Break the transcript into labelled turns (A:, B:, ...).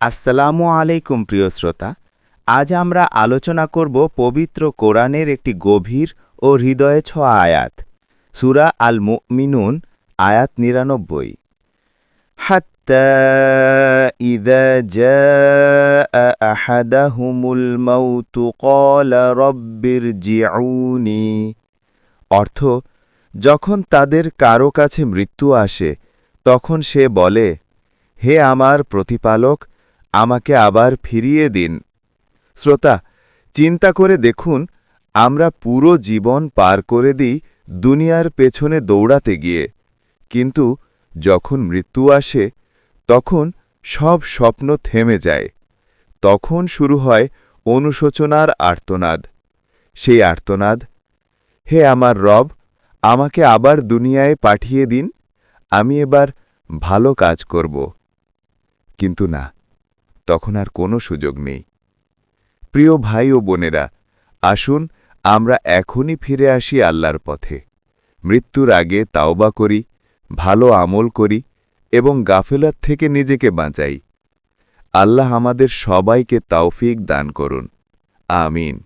A: আসসালামু আলাইকুম প্রিয় শ্রোতা আজ আমরা আলোচনা করব পবিত্র কোরআনের একটি গভীর ও হৃদয়ে ছোঁয়া আয়াত সুরা আল মুমিনুন আয়াত নিরানব্বই حتى إذا جاء أحدهم الموت قال رب ارجعوني অর্থ যখন তাদের কারো কাছে মৃত্যু আসে তখন সে বলে হে আমার প্রতিপালক আমাকে আবার ফিরিয়ে দিন। শ্রোতা, চিন্তা করে দেখুন, আমরা পুরো জীবন পার করে দিই দুনিয়ার পেছনে দৌড়াতে গিয়ে। কিন্তু যখন মৃত্যু আসে, তখন সব স্বপ্ন থেমে যায়। তখন শুরু হয় অনুশোচনার আর্তনাদ। সেই আর্তনাদ, হে আমার রব, আমাকে আবার দুনিয়ায় পাঠিয়ে দিন, আমি এবার ভালো কাজ করব। কিন্তু না তখন আর কোনো সুযোগ নেই। প্রিয় ভাই ও বোনেরা, আসুন আমরা এখনই ফিরে আসি আল্লাহর পথে। মৃত্যুর আগে তাওবা করি, ভালো আমল করি এবং গাফেলার থেকে নিজেকে বাঁচাই। আল্লাহ আমাদের সবাইকে তাওফিক দান করুন। আমিন।